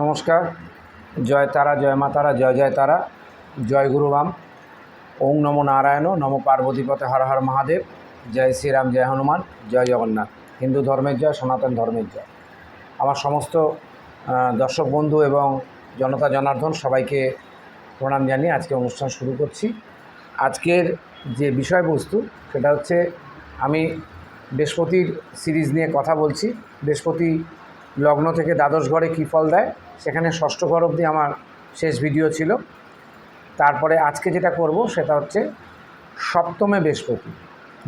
নমস্কার। জয় তারা, জয় মা তারা, জয় জয় তারা। জয় গুরু রাম। ওং নমো নারায়ণ, নমো পার্বতীপথে হর হর মহাদেব। জয় শ্রীরাম জয় হনুমান, জয় জগন্নাথ। হিন্দু ধর্মের জয়, সনাতন ধর্মের জয়। আমার সমস্ত দর্শক বন্ধু এবং জনতা জনার্দন সবাইকে প্রণাম জানিয়ে আজকে অনুষ্ঠান শুরু করছি। আজকের যে বিষয়বস্তু, সেটা হচ্ছে আমি বৃহস্পতির সিরিজ নিয়ে কথা বলছি। বৃহস্পতি লগ্ন থেকে দ্বাদশ ঘরে কী ফল দেয়? সেখানে ষষ্ঠ ঘর অবধি আমার শেষ ভিডিও ছিল। তারপরে আজকে যেটা করব সেটা হচ্ছে সপ্তমে বৃহস্পতি।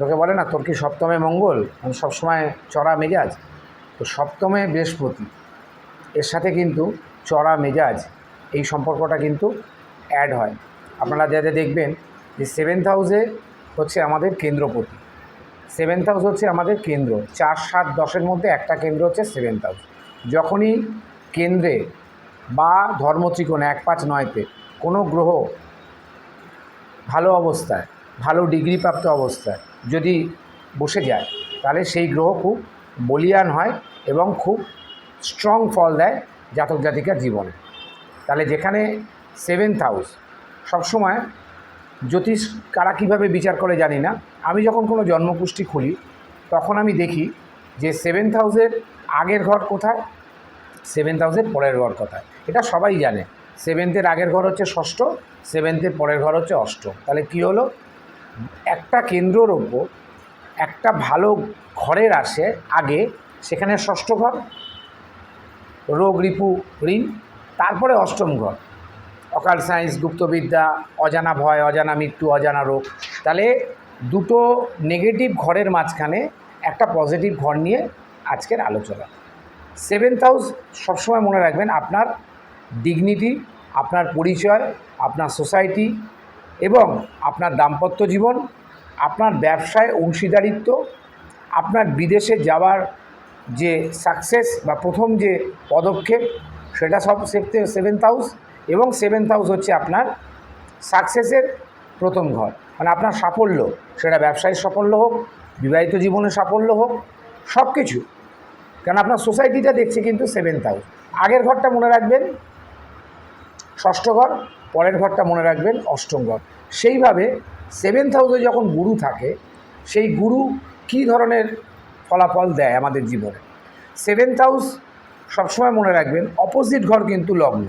লোকে বলে, না, তোর কি সপ্তমে মঙ্গল? আমি সবসময় চড়া মেজাজ। তো সপ্তমে বৃহস্পতি, এর সাথে কিন্তু চড়া মেজাজ, এই সম্পর্কটা কিন্তু অ্যাড হয়। আপনারা যাতে দেখবেন যে সেভেন্থ হাউসে হচ্ছে আমাদের কেন্দ্রপতি। সেভেন্থ হাউস হচ্ছে আমাদের কেন্দ্র। চার সাত দশের মধ্যে একটা কেন্দ্র হচ্ছে সেভেন্থ হাউস যখনই কেন্দ্রে বা ধর্মত্রিকোণে এক পাঁচ নয়তে কোনো গ্রহ ভালো অবস্থায়, ভালো ডিগ্রিপ্রাপ্ত অবস্থায় যদি বসে যায়, তাহলে সেই গ্রহ খুব বলিয়ান হয় এবং খুব স্ট্রং ফল দেয় জাতক জাতিকার জীবনে। তাহলে যেখানে সেভেন্থ হাউস সবসময় জ্যোতিষ কারা কীভাবে বিচার করে জানি না। আমি যখন কোনো জন্মকুষ্টি খুলি, তখন আমি দেখি যে সেভেন্থ হাউসের আগের ঘর কোথায়? সেভেন্থ হাউসের পরের ঘর কোথায়? এটা সবাই জানে। সেভেন্থের আগের ঘর হচ্ছে ষষ্ঠ সেভেন্থের পরের ঘর হচ্ছে অষ্টম। তাহলে কী হলো? একটা কেন্দ্রর ওপর একটা ভালো ঘরের আসে আগে, সেখানে ষষ্ঠ ঘর, রোগ রিপু ঋণ, তারপরে অষ্টম ঘর। অকাল সায়েন্স, গুপ্তবিদ্যা, অজানা ভয়, অজানা মৃত্যু, অজানা রোগ। তাহলে দুটো নেগেটিভ ঘরের মাঝখানে একটা পজিটিভ ঘর নিয়ে আজকের আলোচনা। সেভেন্থ হাউস সবসময় মনে রাখবেন আপনার ডিগনিটি আপনার পরিচয়, আপনার সোসাইটি এবং আপনার দাম্পত্য জীবন, আপনার ব্যবসায় অংশীদারিত্ব, আপনার বিদেশে যাওয়ার যে সাকসেস বা প্রথম যে পদক্ষেপ, সেটা সব সেভেন্থ হাউস এবং সেভেন্থ হাউস হচ্ছে আপনার সাকসেসের প্রথম ঘর। মানে আপনার সাফল্য, সেটা ব্যবসায়িক সাফল্য হোক, বিবাহিত জীবনে সাফল্য হোক সব কিছু কারণ আপনার সোসাইটিটা দেখছি কিন্তু সেভেন্থ হাউস আগের ঘরটা মনে রাখবেন, ষষ্ঠ ঘর, পরের ঘরটা মনে রাখবেন অষ্টম ঘর। সেইভাবে সেভেন্থ হাউসে যখন গুরু থাকে, সেই গুরু কী ধরনের ফলাফল দেয় আমাদের জীবনে? সেভেন্থ হাউস সবসময় মনে রাখবেন অপোজিট ঘর কিন্তু লগ্ন।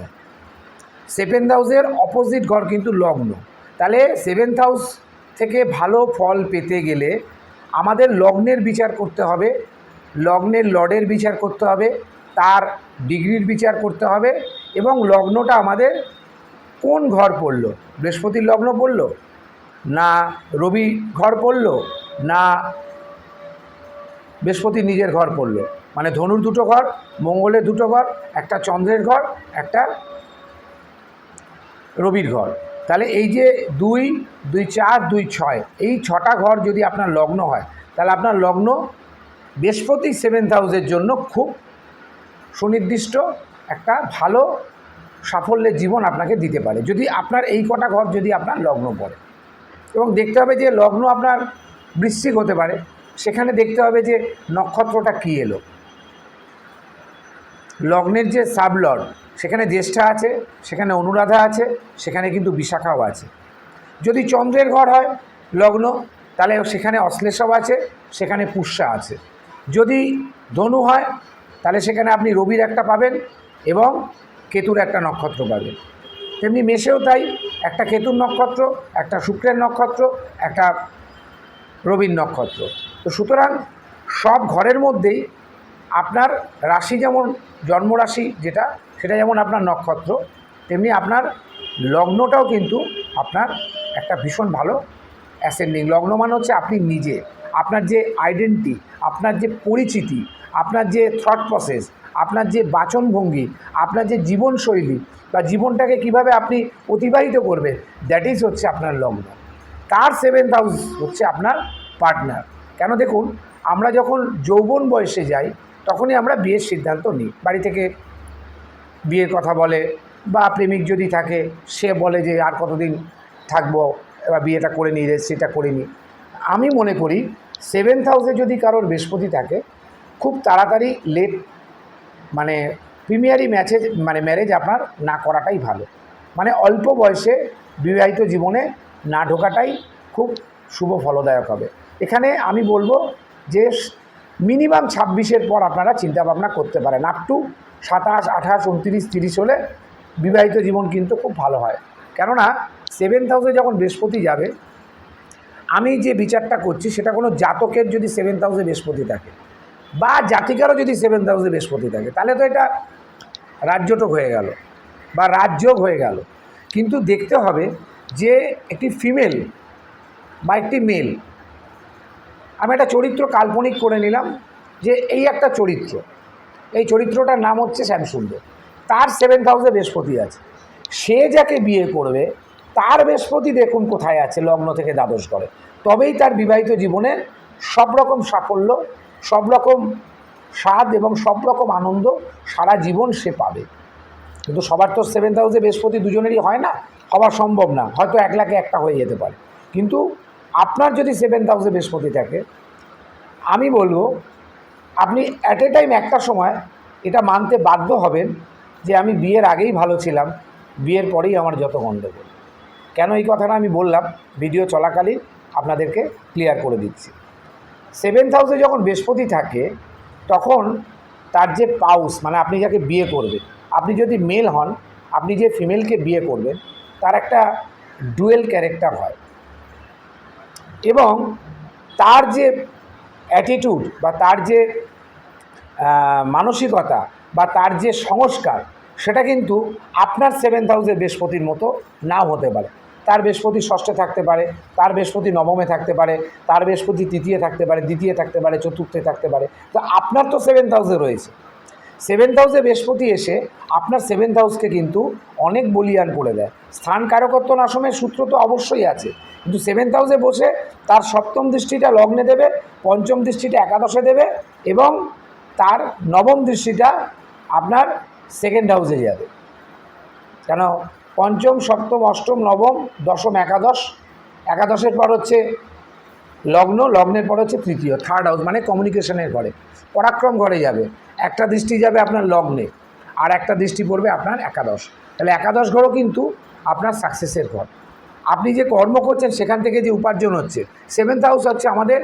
সেভেন্থ হাউসের অপোজিট ঘর কিন্তু লগ্ন। তাহলে সেভেন্থ হাউস থেকে ভালো ফল পেতে গেলে আমাদের লগ্নের বিচার করতে হবে লগ্নের লর্ডের বিচার করতে হবে, তার ডিগ্রির বিচার করতে হবে এবং লগ্নটা আমাদের কোন ঘর পড়ল? বৃহস্পতির লগ্ন পড়ল? না রবি ঘর পড়ল? না বৃহস্পতির নিজের ঘর পড়ল? মানে ধনুর দুটো ঘর, মঙ্গলের দুটো ঘর, একটা চন্দ্রের ঘর, একটা রবির ঘর। তাহলে এই যে দুই দুই চার, দুই ছয়, এই ছটা ঘর যদি আপনার লগ্ন হয়, তাহলে আপনার লগ্ন বৃহস্পতি সেভেন্থ হাউসের জন্য খুব সুনির্দিষ্ট একটা ভালো সাফল্যের জীবন আপনাকে দিতে পারে। যদি আপনার এই কটা ঘর যদি আপনার লগ্ন পড়ে এবং দেখতে হবে যে লগ্ন আপনার বৃশ্চিক হতে পারে, সেখানে দেখতে হবে যে নক্ষত্রটা কী এলো। লগ্নের যে সাবলর্ড সেখানে জ্যেষ্ঠা আছে, সেখানে অনুরাধা আছে, সেখানে কিন্তু বিশাখাও আছে। যদি চন্দ্রের ঘর হয় লগ্ন, তাহলে সেখানে অশ্লেষও আছে, সেখানে পুষ্যা আছে। যদি ধনু হয়, তাহলে সেখানে আপনি রবির একটা পাবেন এবং কেতুর একটা নক্ষত্র পাবেন। তেমনি মেষেও তাই, একটা কেতুর নক্ষত্র, একটা শুক্রের নক্ষত্র, একটা রবির নক্ষত্র। তো সুতরাং সব ঘরের মধ্যেই আপনার রাশি যেমন জন্মরাশি যেটা, সেটা যেমন আপনার নক্ষত্র, তেমনি আপনার লগ্নটাও কিন্তু আপনার একটা ভীষণ ভালো অ্যাসেন্ডিং লগ্ন মানে হচ্ছে আপনি নিজে। আপনার যে আইডেন্টি আপনার যে পরিচিতি, আপনার যে থট প্রসেস আপনার যে বাচনভঙ্গি, আপনার যে জীবনশৈলী বা জীবনটাকে কীভাবে আপনি অতিবাহিত করবেন দ্যাট ইজ হচ্ছে আপনার লগ্ন। তার সেভেন্থ হাউস হচ্ছে আপনার পার্টনার কেন দেখুন, আমরা যখন যৌবন বয়সে যাই, তখনই আমরা বিয়ের সিদ্ধান্ত নিই। বাড়ি থেকে বিয়ের কথা বলে বা প্রেমিক যদি থাকে, সে বলে যে, আর কতদিন থাকব? এবার বিয়েটা করে নিই রেজিস্ট্রিটা করে নিই। আমি মনে করি সেভেন্থ হাউসে যদি কারোর বৃহস্পতি থাকে, খুব তাড়াতাড়ি লেট মানে প্রিমিয়ারি ম্যাচে মানে ম্যারেজ আপনার না করাটাই ভালো। মানে অল্প বয়সে বিবাহিত জীবনে না ঢোকাটাই খুব শুভ ফলদায়ক হবে। এখানে আমি বলব যে মিনিমাম ছাব্বিশের পর আপনারা চিন্তাভাবনা করতে পারেন। আপ টু সাতাশ, আঠাশ, উনত্রিশ, তিরিশ হলে বিবাহিত জীবন কিন্তু খুব ভালো হয়। কেননা সেভেন্থ হাউসে যখন বৃহস্পতি যাবে আমি যে বিচারটা করছি, সেটা কোনো জাতকের যদি সেভেন্থ হাউসে বৃহস্পতি থাকে বা জাতিকারও যদি সেভেন্থ হাউসে বৃহস্পতি থাকে, তাহলে তো এটা রাজ্যটক হয়ে গেল বা রাজযোগ হয়ে গেল। কিন্তু দেখতে হবে যে একটি ফিমেল বা একটি মেল আমি একটা চরিত্র কাল্পনিক করে নিলাম যে এই একটা চরিত্র, এই চরিত্রটার নাম হচ্ছে শ্যামসুন্দর, তার সেভেন্থ হাউসে বৃহস্পতি আছে, সে যাকে বিয়ে করবে তার বৃহস্পতি দেখুন কোথায় আছে, লগ্ন থেকে দ্বাদশ করে তবেই তার বিবাহিত জীবনে সব রকম সাফল্য সব রকম স্বাদ এবং সব রকম আনন্দ সারা জীবন সে পাবে। কিন্তু সবার তো সেভেন্থ হাউসে বৃহস্পতি দুজনেরই হয় না, হওয়া সম্ভব না, হয়তো এক লাখে একটা হয়ে যেতে পারে। কিন্তু আপনার যদি সেভেন্থ হাউসে বৃহস্পতি থাকে, আমি বলব, আপনি অ্যাট এ টাইম একটা সময় এটা মানতে বাধ্য হবেন যে আমি বিয়ের আগেই ভালো ছিলাম, বিয়ের পরেই আমার যত গণ্ডগোল। কেন এই কথাটা আমি বললাম? ভিডিও চলাকালীন আপনাদেরকে ক্লিয়ার করে দিচ্ছি। সেভেন্থ হাউসে যখন বৃহস্পতি থাকে, তখন তার যে পাউস মানে আপনি যাকে বিয়ে করবেন, আপনি যদি মেল হন, আপনি যে ফিমেলকে বিয়ে করবেন, তার একটা ডুয়েল ক্যারেক্টার হয়। এবং তার যে অ্যাটিটিউড বা তার যে মানসিকতা বা তার যে সংস্কার, সেটা কিন্তু আপনার সেভেন্থ হাউসের বৃহস্পতির মতো নাও হতে পারে। তার বৃহস্পতি ষষ্ঠে থাকতে পারে, তার বৃহস্পতি নবমে থাকতে পারে, তার বৃহস্পতি তৃতীয় থাকতে পারে, দ্বিতীয় থাকতে পারে, চতুর্থে থাকতে পারে। তো আপনার তো সেভেন্থ হাউসে রয়েছে। সেভেন্থ হাউসে বৃহস্পতি এসে আপনার সেভেন্থ হাউসকে কিন্তু অনেক বলিয়ান করে দেয়। স্থান কারকত্ব নাশমের সূত্র তো অবশ্যই আছে। কিন্তু সেভেন্থ হাউসে বসে তার সপ্তম দৃষ্টিটা লগ্নে দেবে, পঞ্চম দৃষ্টিটা একাদশে দেবে এবং তার নবম দৃষ্টিটা আপনার সেকেন্ড হাউসে যাবে। কেন? পঞ্চম, সপ্তম, অষ্টম, নবম, দশম, একাদশ। একাদশের পর হচ্ছে লগ্ন, লগ্নের পর হচ্ছে তৃতীয় থার্ড হাউস মানে কমিউনিকেশনের ঘরে। পরাক্রম ঘরে যাবে। একটা দৃষ্টি যাবে আপনার লগ্নে, আর একটা দৃষ্টি পড়বে আপনার একাদশ। তাহলে একাদশ ঘরও কিন্তু আপনার সাকসেসের ঘর। আপনি যে কর্ম করছেন, সেখান থেকে যে উপার্জন হচ্ছে সেভেন্থ হাউস হচ্ছে আমাদের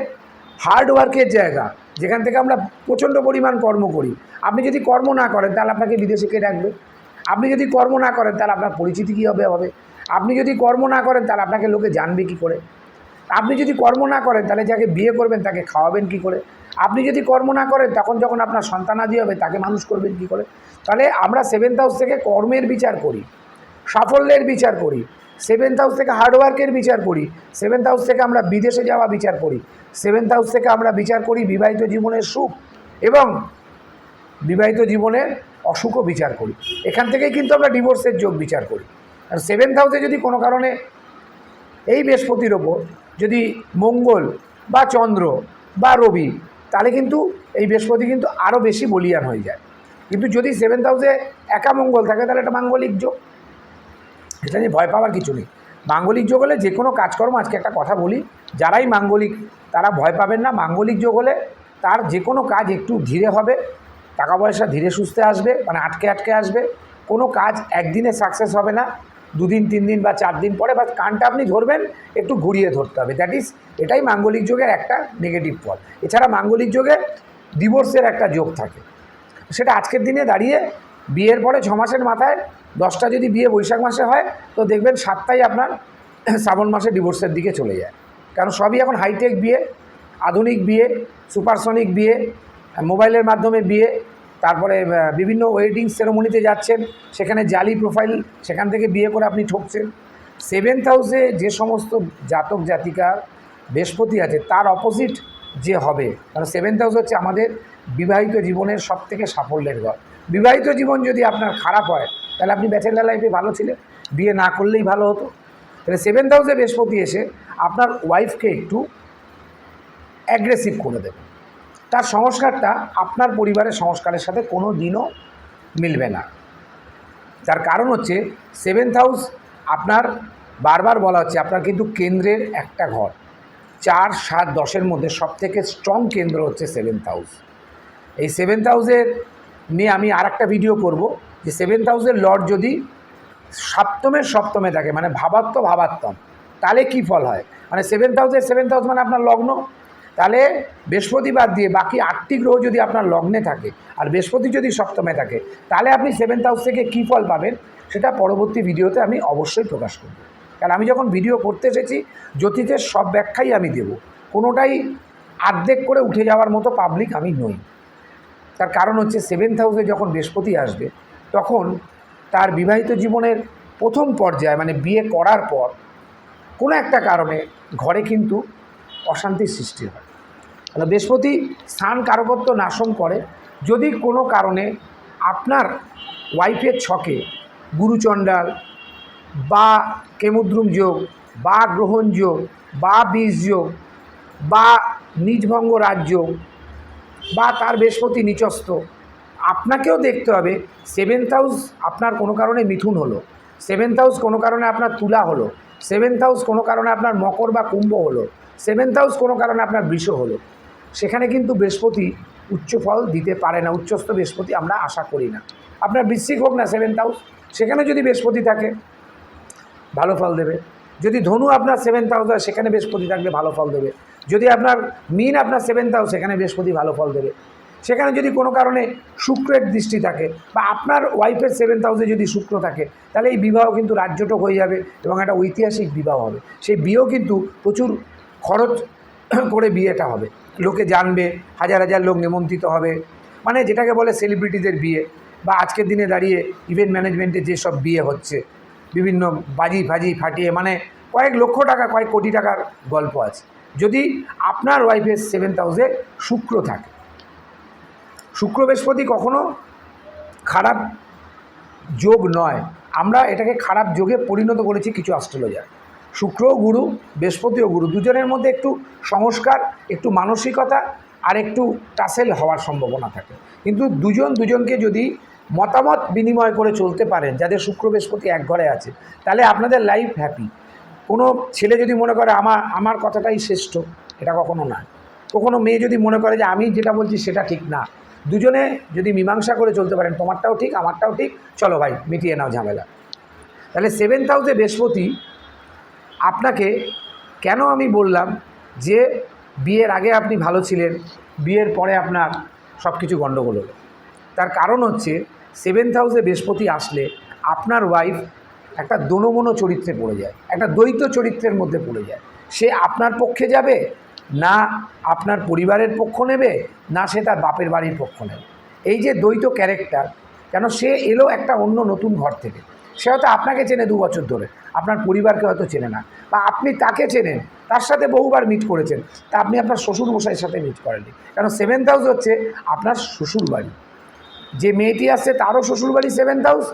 হার্ড ওয়ার্কের জায়গা। যেখান থেকে আমরা প্রচণ্ড পরিমাণ কর্ম করি। আপনি যদি কর্ম না করেন, তাহলে আপনাকে বিদেশে কে রাখবে আপনি যদি কর্ম না করেন, তাহলে আপনার পরিচিতি কী হবে হবে আপনি যদি কর্ম না করেন, তাহলে আপনাকে লোকে জানবে কী করে? আপনি যদি কর্ম না করেন, তাহলে যাকে বিয়ে করবেন, তাকে খাওয়াবেন কি করে? আপনি যদি কর্ম না করেন, তখন যখন আপনার সন্তানাদি হবে, তাকে মানুষ করবেন কি করে? তাহলে আমরা সেভেন্থ হাউস থেকে কর্মের বিচার করি, সাফল্যের বিচার করি সেভেন্থ হাউস থেকে হার্ডওয়ার্কের বিচার করি সেভেন্থ হাউস থেকে আমরা বিদেশে যাওয়া বিচার করি সেভেন্থ হাউস থেকে আমরা বিচার করি বিবাহিত জীবনের সুখ এবং বিবাহিত জীবনের অসুখও বিচার করি। এখান থেকেই কিন্তু আমরা ডিভোর্সের যোগ বিচার করি। আর সেভেন্থ হাউসে যদি কোনো কারণে এই বৃহস্পতির ওপর যদি মঙ্গল বা চন্দ্র বা রবি, তাহলে কিন্তু এই বৃহস্পতি কিন্তু আরও বেশি বলিয়ান হয়ে যায়। কিন্তু যদি সেভেন্থ হাউসে একা মঙ্গল থাকে, তাহলে এটা মাঙ্গলিক যোগ। এটা নিয়ে ভয় পাওয়ার কিছু নেই। মাঙ্গলিক যোগ হলে যে কোনো কাজকর্ম, আজকে একটা কথা বলি, যারাই মাঙ্গলিক, তারা ভয় পাবেন না। মাঙ্গলিক যোগ হলে তার যে কোনো কাজ একটু ধীরে হবে। টাকা পয়সা ধীরে সুস্থে আসবে মানে আটকে আটকে আসবে। কোনো কাজ একদিনে সাকসেস হবে না। দুদিন তিন দিন বা চার দিন পরে বা কানটা আপনি ধরবেন, একটু ঘুরিয়ে ধরতে হবে। দ্যাট ইজ এটাই মাঙ্গলিক যোগের একটা নেগেটিভ ফল। এছাড়া মাঙ্গলিক যোগে ডিভোর্সের একটা যোগ থাকে। সেটা আজকের দিনে দাঁড়িয়ে বিয়ের পরে ছ মাসের মাথায়, দশটা যদি বিয়ে বৈশাখ মাসে হয়, তো দেখবেন সাতটাই আপনার শ্রাবণ মাসে ডিভোর্সের দিকে চলে যায়। কারণ সবই এখন হাইটেক বিয়ে, আধুনিক বিয়ে সুপারসনিক বিয়ে মোবাইলের মাধ্যমে বিয়ে, তারপরে বিভিন্ন ওয়েডিং সেরেমনিতে যাচ্ছেন, সেখানে জালি প্রোফাইল সেখান থেকে বিয়ে করে আপনি ঠকছেন। সেভেন্থ হাউসে যে সমস্ত জাতক জাতিকার বৃহস্পতি আছে, তার অপোজিট যে হবে। কারণ সেভেন্থ হাউস হচ্ছে আমাদের বিবাহিত জীবনের সব থেকে সাফল্যের ঘর। বিবাহিত জীবন যদি আপনার খারাপ হয়, তাহলে আপনি ব্যাচেলার লাইফে ভালো ছিলেন, বিয়ে না করলেই ভালো হতো। তাহলে সেভেন্থ হাউসে বৃহস্পতি এসে আপনার ওয়াইফকে একটু অ্যাগ্রেসিভ করে দেবে তার সংস্কারটা আপনার পরিবারের সংস্কারের সাথে কোনো দিনও মিলবে না। তার কারণ হচ্ছে সেভেন্থ হাউস আপনার বারবার বলা হচ্ছে আপনার কিন্তু কেন্দ্রের একটা ঘর। চার, সাত, দশের মধ্যে সবথেকে স্ট্রং কেন্দ্র হচ্ছে সেভেন্থ হাউস এই সেভেন্থ হাউসের নিয়ে আমি আর একটা ভিডিও করব যে সেভেন্থ হাউসের লর্ড যদি সপ্তমের সপ্তমে থাকে মানে ভাবাত্ম ভাবাত্তম তাহলে কি ফল হয়? মানে সেভেন্থ হাউসের সেভেন্থ হাউস মানে আপনার লগ্ন? তাহলে বৃহস্পতিবার দিয়ে বাকি আটটি গ্রহ যদি আপনার লগ্নে থাকে আর বৃহস্পতি যদি সপ্তমে থাকে, তাহলে আপনি সেভেন্থ হাউস থেকে কী ফল পাবেন সেটা পরবর্তী ভিডিওতে আমি অবশ্যই প্রকাশ করব। কারণ আমি যখন ভিডিও করতে এসেছি, জ্যোতিষের সব ব্যাখ্যাই আমি দেব। কোনোটাই আর্ধেক করে উঠে যাওয়ার মতো পাবলিক আমি নই। তার কারণ হচ্ছে সেভেন্থ হাউসে যখন বৃহস্পতি আসবে, তখন তার বিবাহিত জীবনের প্রথম পর্যায়ে মানে বিয়ে করার পর কোনো একটা কারণে ঘরে কিন্তু অশান্তির সৃষ্টি হয়। তাহলে বৃহস্পতি স্থান কারকত্ব নাশন করে। যদি কোনো কারণে আপনার ওয়াইফের ছকে গুরুচণ্ডাল বা কেমুদ্রুম যোগ বা গ্রহণ যোগ বা বীজ যোগ বা নিজভঙ্গ রাজ্য বা তার বৃহস্পতি নিচস্থ, আপনাকেও দেখতে হবে সেভেন্থ হাউস আপনার কোনো কারণে মিথুন হলো সেভেন্থ হাউস কোনো কারণে আপনার তুলা হলো সেভেন্থ হাউস কোনো কারণে আপনার মকর বা কুম্ভ হলো। সেভেন্থ হাউস কোনো কারণে আপনার বৃষ হলো। সেখানে কিন্তু বৃহস্পতি উচ্চ ফল দিতে পারে না, উচ্চস্থ বৃহস্পতি আমরা আশা করি না। আপনার বৃশ্চিক হোক না সেভেন্থ হাউস সেখানে যদি বৃহস্পতি থাকে, ভালো ফল দেবে। যদি ধনু আপনার সেভেন্থ হাউস হয়, সেখানে বৃহস্পতি থাকলে ভালো ফল দেবে। যদি আপনার মিন আপনার সেভেন্থ হাউস সেখানে বৃহস্পতি ভালো ফল দেবে। সেখানে যদি কোনো কারণে শুক্রের দৃষ্টি থাকে, বা আপনার ওয়াইফের সেভেন্থ হাউসে যদি শুক্র থাকে, তাহলে এই বিবাহ কিন্তু রাজ্যটক হয়ে যাবে এবং একটা ঐতিহাসিক বিবাহ হবে। সেই বিয়েও কিন্তু প্রচুর খরচ করে বিয়েটা হবে। লোকে জানবে, হাজার হাজার লোক নিমন্ত্রিত হবে। মানে যেটাকে বলে সেলিব্রিটিদের বিয়ে বা আজকের দিনে দাঁড়িয়ে ইভেন্ট ম্যানেজমেন্টে যেসব বিয়ে হচ্ছে, বিভিন্ন বাজি ফাজি ফাটিয়ে মানে কয়েক লক্ষ টাকা, কয়েক কোটি টাকার গল্প আছে। যদি আপনার ওয়াইফের সেভেন্থ হাউসে শুক্র থাকে, শুক্র বৃহস্পতি কখনো খারাপ যোগ নয়। আমরা এটাকে খারাপ যোগে পরিণত করেছি কিছু অস্ট্রোলজার শুক্র গুরু, বৃহস্পতি ও গুরু দুজনের মধ্যে একটু সংস্কার, একটু মানসিকতা আর একটু টাসেল হওয়ার সম্ভাবনা থাকে। কিন্তু দুজন দুজনকে যদি মতামত বিনিময় করে চলতে পারেন, যাদের শুক্র, বৃহস্পতি এক ঘরে আছে, তাহলে আপনাদের লাইফ হ্যাপি কোনো ছেলে যদি মনে করে, আমার আমার কথাটাই শ্রেষ্ঠ, এটা কখনো না। কখনো মেয়ে যদি মনে করে যে, আমি যেটা বলছি সেটা ঠিক না। দুজনে যদি মীমাংসা করে চলতে পারেন, তোমারটাও ঠিক, আমারটাও ঠিক, চলো ভাই, মিটিয়ে নাও ঝামেলা। তাহলে সেভেন্থ হাউসে বৃহস্পতি আপনাকে কেন আমি বললাম যে বিয়ের আগে আপনি ভালো ছিলেন, বিয়ের পরে আপনার সব কিছু গণ্ডগোল হলো। তার কারণ হচ্ছে সেভেন্থ হাউসে বৃহস্পতি আসলে আপনার ওয়াইফ একটা দোনমনো চরিত্রে পড়ে যায়, একটা দ্বৈত চরিত্রের মধ্যে পড়ে যায়। সে আপনার পক্ষে যাবে না আপনার পরিবারের পক্ষ নেবে, না সে তার বাপের বাড়ির পক্ষ নেবে। এই যে দ্বৈত ক্যারেক্টার কেন সে এলো একটা অন্য নতুন ঘর থেকে? সে হয়তো আপনাকে চেনে দু বছর ধরে। আপনার পরিবারকে হয়তো চেনে না। বা আপনি তাকে চেনেন, তার সাথে বহুবার মিট করেছেন, তা আপনি আপনার শ্বশুর মশাইয়ের সাথে মিট করেননি। কেন? সেভেন্থ হাউস হচ্ছে আপনার শ্বশুর বাড়ি যে মেয়েটি আসছে তারও শ্বশুরবাড়ি সেভেন্থ হাউস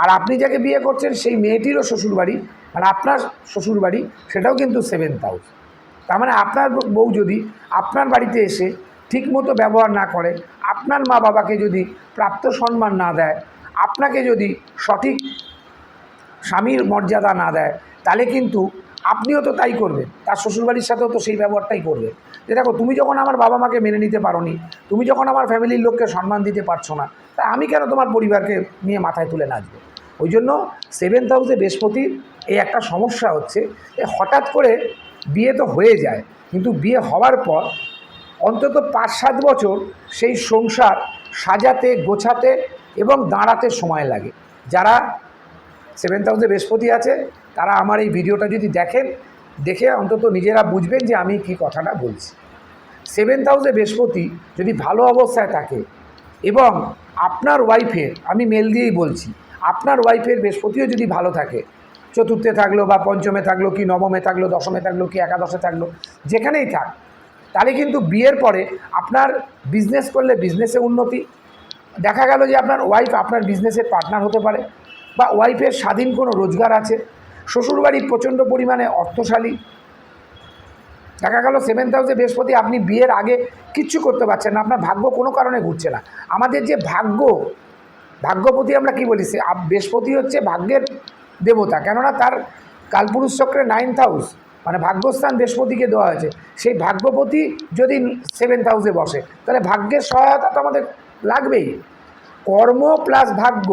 আর আপনি যাকে বিয়ে করছেন সেই মেয়েটিরও শ্বশুরবাড়ি মানে আপনার শ্বশুরবাড়ি, সেটাও কিন্তু সেভেন্থ হাউস তার মানে আপনার বউ যদি আপনার বাড়িতে এসে ঠিকমতো ব্যবহার না করে, আপনার মা বাবাকে যদি প্রাপ্ত সম্মান না দেয়, আপনাকে যদি সঠিক স্বামীর মর্যাদা না দেয়, তাহলে কিন্তু আপনিও তো তাই করবেন। তার শ্বশুরবাড়ির সাথেও তো সেই ব্যবহারটাই করবে যে দেখো, তুমি যখন আমার বাবা মাকে মেনে নিতে পারোনি, তুমি যখন আমার ফ্যামিলির লোককে সম্মান দিতে পারছ না, তা আমি কেন তোমার পরিবারকে নিয়ে মাথায় তুলে নাচবো? ওই জন্য সেভেন্থ হাউসে বৃহস্পতির এই একটা সমস্যা হচ্ছে যে হঠাৎ করে বিয়ে তো হয়ে যায়, কিন্তু বিয়ে হওয়ার পর অন্তত পাঁচ সাত বছর সেই সংসার সাজাতে, গোছাতে এবং দাঁড়াতে সময় লাগে। যারা সেভেন্থ হাউসে বৃহস্পতি আছে, তারা আমার এই ভিডিওটা যদি দেখেন, দেখে অন্তত নিজেরা বুঝবেন যে আমি কি কথাটা বলছি। সেভেন্থ হাউসে বৃহস্পতি যদি ভালো অবস্থায় থাকে এবং আপনার ওয়াইফের আমি মেল দিয়েই বলছি, আপনার ওয়াইফের বৃহস্পতিও যদি ভালো থাকে, চতুর্থে থাকল বা পঞ্চমে থাকল কি নবমে থাকল, দশমে থাকল কি একাদশে থাকল, যেখানেই থাক, তাহলে কিন্তু বিয়ের পরে আপনার বিজনেস করলে বিজনেসে উন্নতি। দেখা গেল যে আপনার ওয়াইফ আপনার বিজনেসের পার্টনার হতে পারে। বা ওয়াইফের স্বাধীন কোনো রোজগার আছে? শ্বশুরবাড়ি প্রচণ্ড পরিমাণে অর্থশালী। দেখা গেল সেভেন্থ হাউসে বৃহস্পতি, আপনি বিয়ের আগে কিচ্ছু করতে পারছেন না, আপনার ভাগ্য কোনো কারণে ঘুরছে না। আমাদের যে ভাগ্য, ভাগ্যপতি আমরা কি বলি? সে বৃহস্পতি হচ্ছে ভাগ্যের দেবতা, কেননা তার কালপুরুষ চক্রে নাইন্থ হাউস মানে ভাগ্যস্থান বৃহস্পতিকে দেওয়া হয়েছে। সেই ভাগ্যপতি যদি সেভেন্থ হাউসে বসে, তাহলে ভাগ্যের সহায়তা তো আমাদের লাগবেই। কর্ম প্লাস ভাগ্য।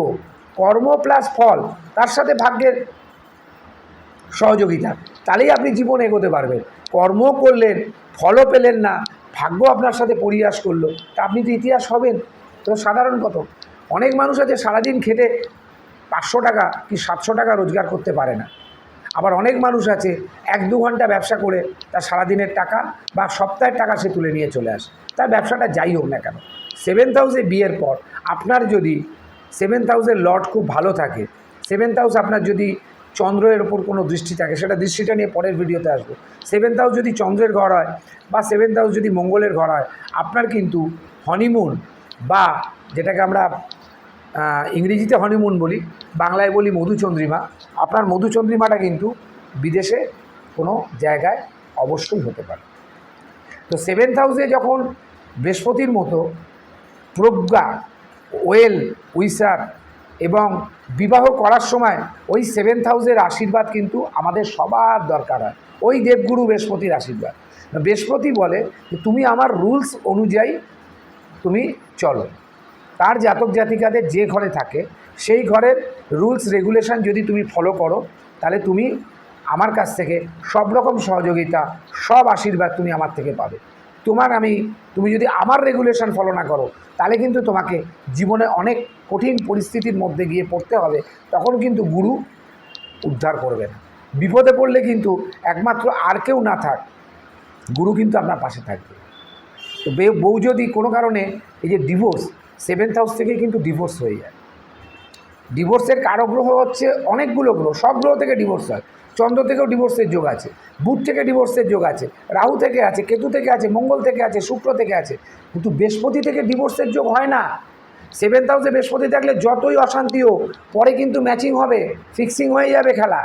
কর্ম প্লাস ফল, তার সাথে ভাগ্যের সহযোগিতা। তাহলেই আপনি জীবন এগোতে পারবেন। কর্ম করলেন, ফলও পেলেন না, ভাগ্য আপনার সাথে পরিহাস করল। তা আপনি তো ইতিহাস হবেন, তো সাধারণ কত? অনেক মানুষ আছে সারাদিন খেটে পাঁচশো টাকা কি সাতশো টাকা রোজগার করতে পারে না। আবার অনেক মানুষ আছে, এক দু ঘণ্টা ব্যবসা করে তার সারাদিনের টাকা বা সপ্তাহের টাকা সে তুলে নিয়ে চলে আসে। তার ব্যবসাটা যাই হোক না কেন। সেভেন্থ হাউসে বিয়ের পর আপনার যদি সেভেন্থ হাউসের লট খুব ভালো থাকে। সেভেন্থ হাউস আপনার যদি চন্দ্রের ওপর কোনো দৃষ্টি থাকে, সেটা দৃষ্টিটা নিয়ে পরের ভিডিওতে আসব। সেভেন্থ হাউস যদি চন্দ্রের ঘর হয় বা সেভেন্থ হাউস যদি মঙ্গলের ঘর হয়, আপনার কিন্তু হনিমুন বা যেটাকে আমরা ইংরেজিতে হনিমুন বলি, বাংলায় বলি মধুচন্দ্রিমা, আপনার মধুচন্দ্রিমাটা কিন্তু বিদেশে কোনো জায়গায় অবশ্যই হতে পারে। তো সেভেন্থ হাউসে যখন বৃহস্পতির মতো প্রজ্ঞা ওয়েল, উইসার এবং বিবাহ করার সময় ওই সেভেন্থ হাউসের আশীর্বাদ কিন্তু আমাদের সবার দরকার হয়। ওই দেবগুরু বৃহস্পতির আশীর্বাদ। বৃহস্পতি বলে তুমি আমার রুলস অনুযায়ী তুমি চলো। তার জাতক জাতিকাদের যে ঘরে থাকে, সেই ঘরের রুলস, রেগুলেশন যদি তুমি ফলো করো, তাহলে তুমি আমার কাছ থেকে সব রকম সহযোগিতা, সব আশীর্বাদ তুমি আমার থেকে পাবে। তোমার আমি, তুমি যদি আমার রেগুলেশন ফলো না করো, তাহলে কিন্তু তোমাকে জীবনে অনেক কঠিন পরিস্থিতির মধ্যে গিয়ে পড়তে হবে। তখন কিন্তু গুরু উদ্ধার করবে না। বিপদে পড়লে কিন্তু একমাত্র আর কেউ না থাক, গুরু কিন্তু আপনার পাশে থাকবে। তো বউ যদি কোনো কারণে এই যে ডিভোর্স সেভেন্থ হাউস থেকে কিন্তু ডিভোর্স হয়ে যায়। ডিভোর্সের কারও গ্রহ হচ্ছে অনেকগুলো গ্রহ, সব গ্রহ থেকে ডিভোর্স হয়। চন্দ্র থেকেও ডিভোর্সের যোগ আছে, বুধ থেকে ডিভোর্সের যোগ আছে, রাহু থেকে আছে, কেতু থেকে আছে, মঙ্গল থেকে আছে, শুক্র থেকে আছে, কিন্তু বৃহস্পতি থেকে ডিভোর্সের যোগ হয় না। সেভেন্থ হাউসে বৃহস্পতি থাকলে যতই অশান্তি হোক, পরে কিন্তু ম্যাচিং হবে ফিক্সিং হয়ে যাবে খেলা।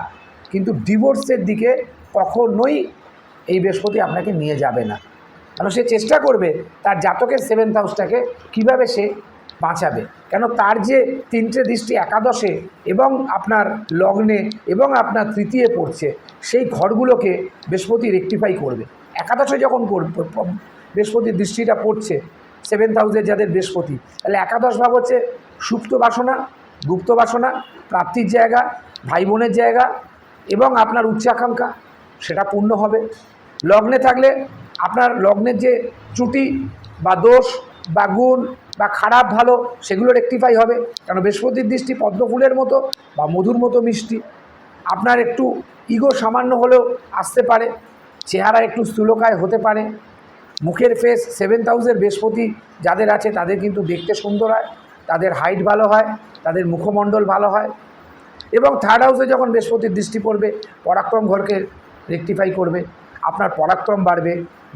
কিন্তু ডিভোর্সের দিকে কখনোই এই বৃহস্পতি আপনাকে নিয়ে যাবে না। কারণ সে চেষ্টা করবে তার জাতকের সেভেন্থ হাউসটাকে কীভাবে সে বাঁচাবে। কেন তার যে তিনটে দৃষ্টি একাদশে এবং আপনার লগ্নে এবং আপনার তৃতীয় পড়ছে, সেই ঘরগুলোকে বৃহস্পতি রেকটিফাই করবে। একাদশে যখন বৃহস্পতির দৃষ্টিটা পড়ছে সেভেন্থ হাউসের যাদের বৃহস্পতি, তাহলে একাদশ ভাব হচ্ছে সুপ্ত বাসনা, গুপ্ত বাসনা, প্রাপ্তির জায়গা ভাই বোনের জায়গা এবং আপনার উচ্চাকাঙ্ক্ষা সেটা পূর্ণ হবে। লগ্নে থাকলে আপনার লগ্নের যে ত্রুটি বা দোষ বা গুণ বা খারাপ ভালো সেগুলো রেকটিফাই হবে। কেন? বৃহস্পতির দৃষ্টি পদ্মফুলের মতো বা মধুর মতো মিষ্টি। আপনার একটু ইগো সামান্য হলেও আসতে পারে, চেহারা একটু স্থূলকায় হতে পারে। মুখের ফেস সেভেন্থ হাউসের বৃহস্পতি যাদের আছে তাদের কিন্তু দেখতে সুন্দর হয়, তাদের হাইট ভালো হয়, তাদের মুখমণ্ডল ভালো হয়। এবং থার্ড হাউসে যখন বৃহস্পতির দৃষ্টি পড়বে, পরাক্রম ঘরকে রেকটিফাই করবে, আপনার পরাক্রম বাড়বে,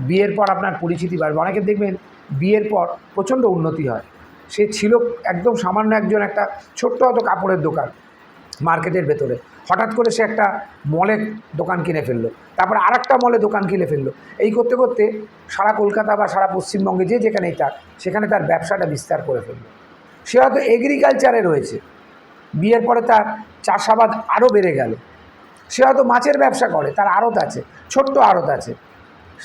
বিয়ের পর আপনার পরিচিতি বাড়বে। অনেকে দেখবেন বিয়ের পর প্রচণ্ড উন্নতি হয়। সে ছিল একদম সামান্য একজন একটা ছোট্ট হয়তো কাপড়ের দোকান মার্কেটের ভেতরে। হঠাৎ করে সে একটা মলের দোকান কিনে ফেলল। তারপরে আর একটা মলে দোকান কিনে ফেলল। এই করতে করতে সারা কলকাতা বা সারা পশ্চিমবঙ্গে যে যেখানেই থাক, সেখানে তার ব্যবসাটা বিস্তার করে ফেলল। সে হয়তো এগ্রিকালচারে রয়েছে। বিয়ের পরে তার চাষাবাদ আরও বেড়ে গেল। সে হয়তো মাছের ব্যবসা করে, তার আড়ত আছে, ছোট্ট আড়ত আছে।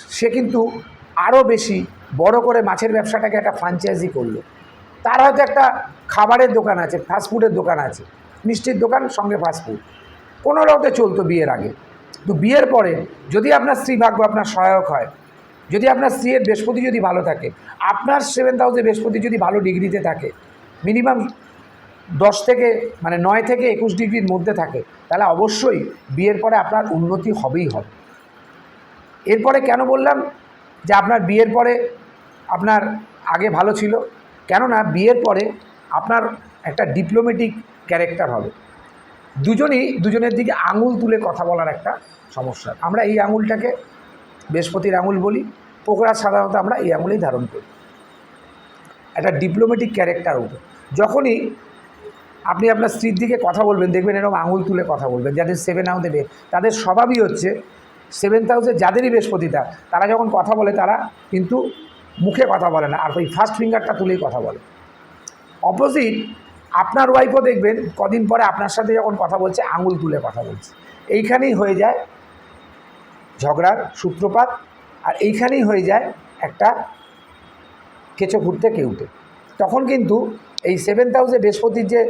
সে কিন্তু আরও বেশি বড় করে মাছের ব্যবসাটাকে একটা ফ্রাঞ্চাইজি করল। তার হয়তো একটা খাবারের দোকান আছে ফাস্টফুডের দোকান আছে, মিষ্টির দোকান, সঙ্গে ফাস্টফুড কোনো রকমে চলতো বিয়ের আগে। তো বিয়ের পরে যদি আপনার স্ত্রী ভাগ্য আপনার সহায়ক হয়, যদি আপনার স্ত্রীর বৃহস্পতি যদি ভালো থাকে, আপনার সেভেন্থ হাউসে বৃহস্পতি যদি ভালো ডিগ্রিতে থাকে মিনিমাম দশ থেকে মানে নয় থেকে একুশ ডিগ্রির মধ্যে থাকে, তাহলে অবশ্যই বিয়ের পরে আপনার উন্নতি হবেই হবে। এরপরে কেন বললাম যে আপনার বিয়ের পরে আপনার আগে ভালো ছিল। কেননা বিয়ের পরে আপনার একটা ডিপ্লোমেটিক ক্যারেক্টার হবে। দুজনই, দুজনের দিকে আঙুল তুলে কথা বলার একটা সমস্যা। আমরা এই আঙুলটাকে বৃহস্পতির আঙুল বলি, পোকরা সাধারণত আমরা এই আঙুলেই ধারণ করি। একটা ডিপ্লোমেটিক ক্যারেক্টার উঠে যখনই আপনি আপনার স্ত্রীর দিকে কথা বলবেন, দেখবেন এরকম আঙুল তুলে কথা বলবেন, যাদের সেভেন হাউসে বে তাদের স্বভাবই হচ্ছে সেভেন্থ হাউসে যাদেরই বৃহস্পতিটা তারা যখন কথা বলে তারা কিন্তু মুখে কথা বলে না, আর ওই ফার্স্ট ফিঙ্গারটা তুলেই কথা বলে। অপোজিট আপনার ওয়াইফও দেখবেন, কদিন পরে আপনার সাথে যখন কথা বলছে, আঙুল তুলে কথা বলছে। এইখানেই হয়ে যায় ঝগড়ার সূত্রপাত, আর এইখানেই হয়ে যায় একটা কেঁচো ঘুরতে কেউটে। তখন কিন্তু এই সেভেন্থ হাউসে বৃহস্পতির যে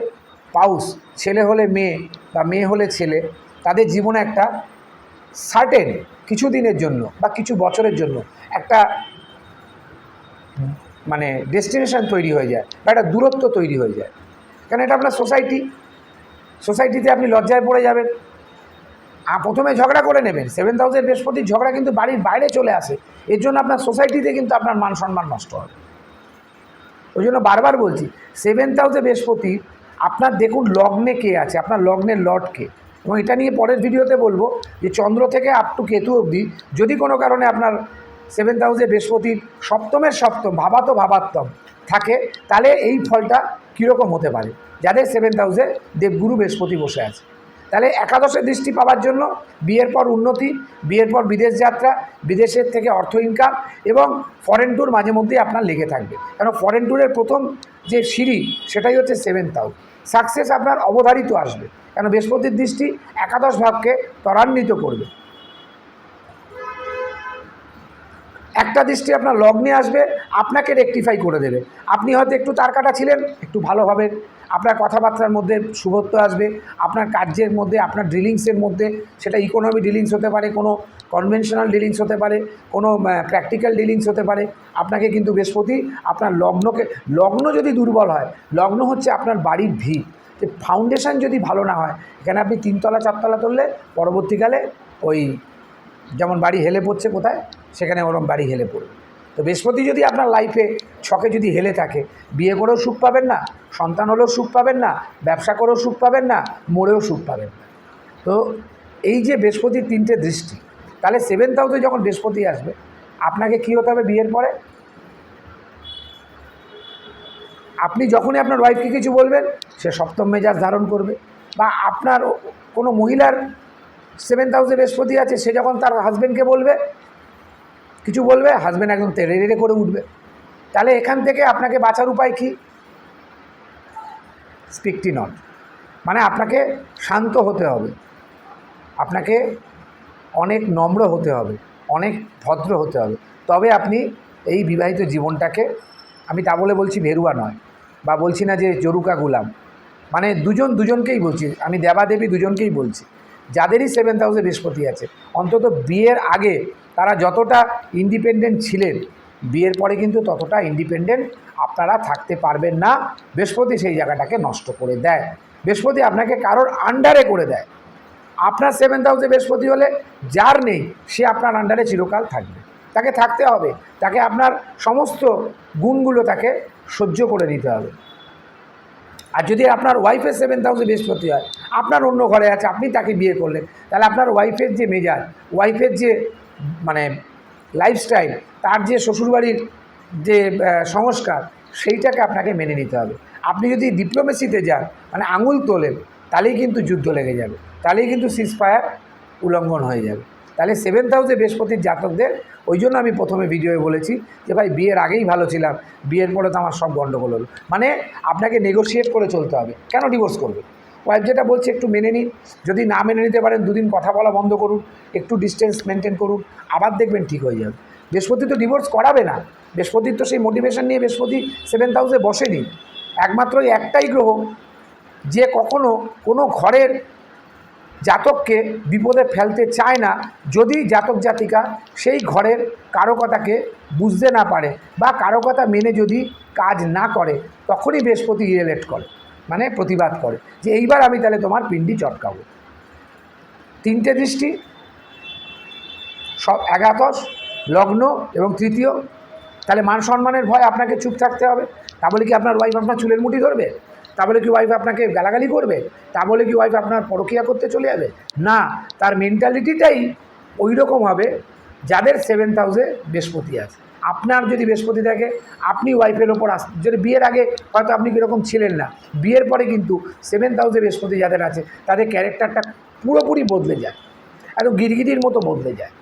পাউস ছেলে হলে মেয়ে বা মেয়ে হলে ছেলে, তাদের জীবনে একটা সার্টেন কিছু দিনের জন্য বা কিছু বছরের জন্য একটা মানে ডেস্টিনেশন তৈরি হয়ে যায় বা একটা দূরত্ব তৈরি হয়ে যায়। কারণ এটা আপনার সোসাইটি সোসাইটিতে আপনি লজ্জায় পড়ে যাবেন। প্রথমে ঝগড়া করে নেবেন। সেভেন হাউসের বৃহস্পতির ঝগড়া কিন্তু বাড়ির বাইরে চলে আসে। এর জন্য আপনার সোসাইটিতে কিন্তু আপনার মান সম্মান নষ্ট হবে ওই জন্য বারবার বলছি সেভেন হাউসে বৃহস্পতি, আপনার দেখুন লগ্নে কে আছে, আপনার লগ্নের লর্ড কে। এবং এটা নিয়ে পরের ভিডিওতে বলব যে চন্দ্র থেকে আপ টু কেতু অবধি যদি কোনো কারণে আপনার সেভেন্থ হাউসে বৃহস্পতির সপ্তমের সপ্তম, ভাবাত ভাবাত্তম থাকে, তাহলে এই ফলটা কীরকম হতে পারে? যাদের সেভেন্থ হাউসে দেবগুরু বৃহস্পতি বসে আছে। তাহলে একাদশে দৃষ্টি পাওয়ার জন্য বিয়ের পর উন্নতি, বিয়ের পর বিদেশ যাত্রা, বিদেশের থেকে অর্থ ইনকাম এবং ফরেন ট্যুর মাঝে মধ্যেই আপনার লেগে থাকবে। কারণ ফরেন ট্যুরের প্রথম যে সিঁড়ি, সেটাই হচ্ছে সেভেন্থ হাউস সাকসেস আপনার অবধারিত আসবে। কেন বৃহস্পতির দৃষ্টি একাদশ ভাবকে ত্বরান্বিত করবে। একটা দৃষ্টি আপনার লগ্নে আসবে, আপনাকে রেকটিফাই করে দেবে। আপনি হয়তো একটু তার কাটা ছিলেন, একটু ভালো হবেন। আপনার কথাবার্তার মধ্যে শুভত্ব আসবে, আপনার কার্যের মধ্যে, আপনার ডিলিংসের মধ্যে, সেটা ইকোনমি ডিলিংস হতে পারে, কোনো কনভেনশনাল ডিলিংস হতে পারে, কোনো প্র্যাকটিক্যাল ডিলিংস হতে পারে। আপনাকে কিন্তু বৃহস্পতি আপনার লগ্নকে, লগ্ন যদি দুর্বল হয়, লগ্ন হচ্ছে আপনার বাড়ির ভিত। যে ফাউন্ডেশন যদি ভালো না হয়, এখানে আপনি তিনতলা, চারতলা তুললে পরবর্তীকালে ওই, যেমন বাড়ি হেলে পড়ছে কোথায়? সেখানে ওরম বাড়ি হেলে পড়বে। তো বৃহস্পতি যদি আপনার লাইফে ছকে যদি হেলে থাকে, বিয়ে করেও সুখ পাবেন না, সন্তান হলেও সুখ পাবেন না, ব্যবসা করেও সুখ পাবেন না, মরেও সুখ পাবেন তো এই যে বৃহস্পতির তিনটে দৃষ্টি, তাহলে সেভেন্থ হাউসে যখন বৃহস্পতি আসবে, আপনাকে কী হতে হবে বিয়ের পরে? আপনি যখনই আপনার ওয়াইফকে কিছু বলবেন, সে সপ্তম মেজাজ ধারণ করবে। বা আপনার কোনো মহিলার সেভেন্থ হাউসে বৃহস্পতি আছে, সে যখন তার হাজব্যান্ডকে বলবে কিছু বলবে হাজব্যান্ড একদম তেড়ে রেড়ে করে উঠবে। তাহলে এখান থেকে আপনাকে বাঁচার উপায় কী? স্পিকটি নট মানে আপনাকে শান্ত হতে হবে। আপনাকে অনেক নম্র হতে হবে, অনেক ভদ্র হতে হবে। তবে আপনি এই বিবাহিত জীবনটাকে, আমি তা বলে বলছি ভেরুয়া নয়, বা বলছি না যে জরুকা গুলাম। মানে দুজন দুজনকেই বলছি, আমি দেবাদেবী দুজনকেই বলছি। যাদেরই সেভেন্থ হাউসে বৃহস্পতি আছে, অন্তত বিয়ের আগে তারা যতটা ইন্ডিপেন্ডেন্ট ছিলেন, বিয়ের পরে কিন্তু ততটা ইন্ডিপেন্ডেন্ট আপনারা থাকতে পারবেন না। বৃহস্পতি সেই জায়গাটাকে নষ্ট করে দেয়। বৃহস্পতি আপনাকে কারোর আন্ডারে করে দেয়। আপনার সেভেন্থ হাউসে বৃহস্পতি হলে যার নেই, সে আপনার আন্ডারে চিরকাল থাকবে। তাকে থাকতে হবে। তাকে আপনার সমস্ত গুণগুলো তাকে সহ্য করে নিতে হবে। আর যদি আপনার ওয়াইফের সেভেন্থ হাউসে বৃহস্পতি হয়, আপনার অন্য ঘরে আছে, আপনি তাকে বিয়ে করলেন, তাহলে আপনার ওয়াইফের যে মেজাজ ওয়াইফের যে মানে লাইফস্টাইল তার যে শ্বশুরবাড়ির যে সংস্কার, সেইটাকে আপনাকে মেনে নিতে হবে। আপনি যদি ডিপ্লোমেসিতে যান মানে আঙুল তোলেন, তাহলেই কিন্তু যুদ্ধ লেগে যাবে, তাহলেই কিন্তু সিজফায়ার উল্লঙ্ঘন হয়ে যাবে। তাহলে সেভেন্থ হাউসে বৃহস্পতির জাতকদের, ওই জন্য আমি প্রথমে ভিডিওয়ে বলেছি যে ভাই, বিয়ের আগেই ভালো ছিলাম, বিয়ের পরে তো আমার সব গণ্ডগোল হলো। মানে আপনাকে নেগোশিয়েট করে চলতে হবে। কেন ডিভোর্স করবে? ওয়াইফ যেটা বলছে, একটু মেনে নিন। যদি না মেনে নিতে পারেন, দুদিন কথা বলা বন্ধ করুন, একটু ডিস্টেন্স মেনটেন করুন, আবার দেখবেন ঠিক হয়ে যাবে। বৃহস্পতি তো ডিভোর্স করাবে না। বৃহস্পতির তো সেই মোটিভেশন নিয়ে বৃহস্পতি সেভেন্থ হাউসে বসেনি। একমাত্র একটাই গ্রহ, যে কখনো কোনো ঘরের জাতককে বিপদে ফেলতে চায় না যদি জাতক জাতিকা সেই ঘরের কারও কথাকে বুঝতে না পারে বা কারও কথা মেনে যদি কাজ না করে, তখনই বৃহস্পতি রিলেট করে মানে প্রতিবাদ করে যে এইবার আমি তাহলে তোমার পিণ্ডি চটকাবো। তিনটে দৃষ্টি, সব একাদশ, লগ্ন এবং তৃতীয়, তাহলে মান সম্মানের ভয় আপনাকে চুপ থাকতে হবে। তা বলে কি আপনার ওয়াইফ আপনার চুলের মুঠি ধরবে? তা বলে কি ওয়াইফ আপনাকে গালাগালি করবে? তা বলে কি ওয়াইফ আপনার পরকিয়া করতে চলে যাবে? না, তার মেন্টালিটিটাই ওই রকম হবে যাদের সেভেন্থ হাউসে বৃহস্পতি আছে। আপনার যদি বৃহস্পতি থাকে আপনি ওয়াইফের ওপর আস যদি বিয়ের আগে হয়তো আপনি কীরকম ছিলেন না, বিয়ের পরে কিন্তু সেভেন্থ হাউসে বৃহস্পতি যাদের আছে, তাদের ক্যারেক্টারটা পুরোপুরি বদলে যায়। একদম গিরগিটির মতো বদলে যায়,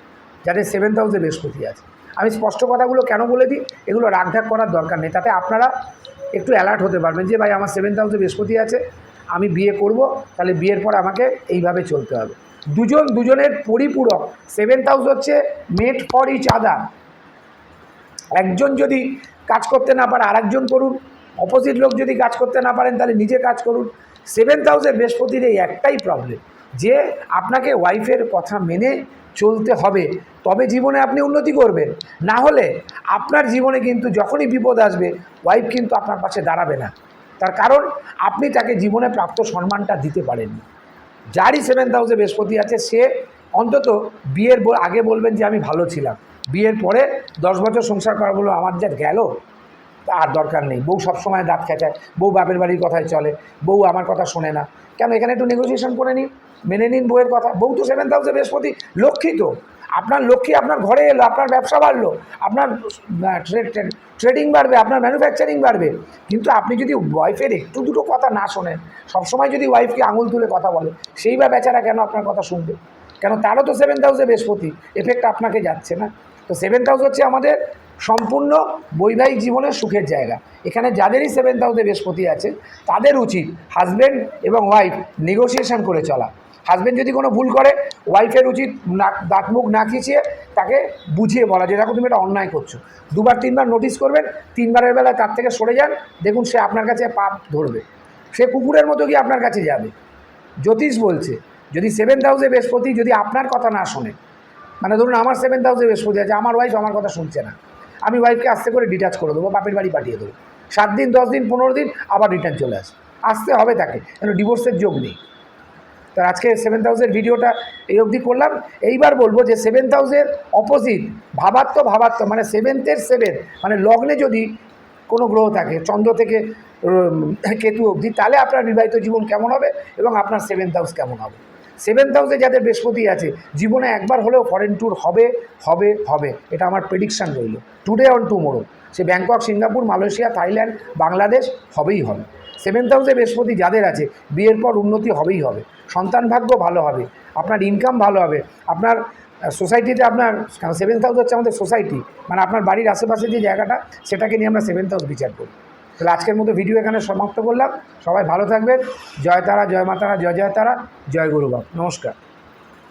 যাদের সেভেন্থ হাউসে বৃহস্পতি আছে। আমি স্পষ্ট কথাগুলো কেন বলে দিই? এগুলো রাগঢাক করার দরকার নেই, তাতে আপনারা একটু অ্যালার্ট হতে পারবেন যে, ভাই, আমার সেভেন্থ হাউসে বৃহস্পতি আছে, আমি বিয়ে করব, তাহলে বিয়ের পর আমাকে এইভাবে চলতে হবে। দুজন, দুজনের পরিপূরক সেভেন্থ হাউস হচ্ছে মেট ফর ইচ আদার একজন যদি কাজ করতে না পারে, আরেকজন করুন। অপোজিট লোক যদি কাজ করতে না পারেন, তাহলে নিজে কাজ করুন। সেভেন্থ হাউসে বৃহস্পতির এই একটাই প্রবলেম যে আপনাকে ওয়াইফের কথা মেনে চলতে হবে, তবে জীবনে আপনি উন্নতি করবেন। না হলে আপনার জীবনে কিন্তু যখনই বিপদ আসবে ওয়াইফ কিন্তু আপনার পাশে দাঁড়াবে না। তার কারণ, আপনি তাকে জীবনে প্রাপ্ত সম্মানটা দিতে পারেননি। যারই সেভেন্থ হাউসে বৃহস্পতি আছে, সে অন্তত বিয়ের আগে বলবেন যে, আমি ভালো ছিলাম। বিয়ের পরে দশ বছর সংসার করা বলব আমার যা গেল আর দরকার নেই। বউ সবসময় দাঁত খেঁচায়, বউ বাপের বাড়ির কথায় চলে, বউ আমার কথা শোনে না। কেন? এখানে একটু নেগোসিয়েশন করে নিন। মেনে নিন বউয়ের কথা। বউ তো সেভেন্থ হাউসে বৃহস্পতি, লক্ষ্মী তো। আপনার লক্ষ্মী আপনার ঘরে এলো, আপনার ব্যবসা বাড়লো, আপনার ট্রেডিং বাড়বে, আপনার ম্যানুফ্যাকচারিং বাড়বে। কিন্তু আপনি যদি ওয়াইফের একটু দুটো কথা না শোনেন, সবসময় যদি ওয়াইফকে আঙুল তুলে কথা বলে সেই বা বেচারা কেন আপনার কথা শুনবে? কেন তারও তো সেভেন্থ হাউসে বৃহস্পতি এফেক্ট আপনাকে যাচ্ছে না। তো সেভেন্থ হাউস হচ্ছে আমাদের সম্পূর্ণ বৈবাহিক জীবনের সুখের জায়গা। এখানে যাদেরই সেভেন্থ হাউসে বৃহস্পতি আছে, তাদের উচিত হাজব্যান্ড এবং ওয়াইফ নেগোসিয়েশন করে চলা। হাজব্যান্ড যদি কোনো ভুল করে ওয়াইফের উচিত নাক, দাঁত মুখ না খিচিয়ে তাকে বুঝিয়ে বলা, যে দেখো তুমি এটা অন্যায় করছ। দুবার, তিনবার নোটিস করবেন, তিনবারের বেলায় তার থেকে সরে যান, দেখুন সে আপনার কাছে পাপ ধরবে। সে কুকুরের মতো গিয়ে আপনার কাছে যাবে। জ্যোতিষ বলছে, যদি সেভেন্থ হাউসে বৃহস্পতি যদি আপনার কথা না শোনে মানে ধরুন আমার সেভেন্থ হাউসে বৃহস্পতি আছে, আমার ওয়াইফ আমার কথা শুনছে না, আমি ওয়াইফকে আস্তে করে ডিটাচ করে দেবো বাপের বাড়ি পাঠিয়ে দেবো। সাত দিন, দশ দিন, পনেরো দিন আবার রিটার্ন চলে আসে আসতে হবে তাকে, কেন ডিভোর্সের যোগ নেই। তো আজকে সেভেন হাউসের ভিডিওটা এই অবধি করলাম। এইবার বলব যে সেভেন হাউসের অপোজিট ভাবাত্ম ভাবাত্ম মানে সেভেন্থের সেভেন মানে লগ্নে যদি কোনো গ্রহ থাকে, চন্দ্র থেকে কেতু অবধি, তাহলে আপনার বিবাহিত জীবন কেমন হবে এবং আপনার সেভেন্থ হাউস কেমন হবে? সেভেন্থ হাউসে যাদের বৃহস্পতি আছে, জীবনে একবার হলেও ফরেন ট্যুর হবে হবে হবে। এটা আমার প্রেডিকশান রইল। Today on tomorrow say Bangkok, Singapore, Malaysia, Thailand, Bangladesh হবেই হবে। সেভেন্থ হাউসে বৃহস্পতি যাদের আছে, বিয়ের পর উন্নতি হবেই হবে। সন্তান ভাগ্য ভালো হবে, আপনার ইনকাম ভালো হবে, আপনার সোসাইটিতে আপনার সেভেন্থ হাউস হচ্ছে আমাদের সোসাইটি মানে আপনার বাড়ির আশেপাশে যে জায়গাটা, সেটাকে নিয়ে আমরা সেভেন্থ হাউস বিচার করি তাহলে আজকের মতো ভিডিও এখানে সমাপ্ত করলাম, সবাই ভালো থাকবেন, জয় তারা, জয় মাতারা জয় জয় তারা, জয় গুরুবাব নমস্কার।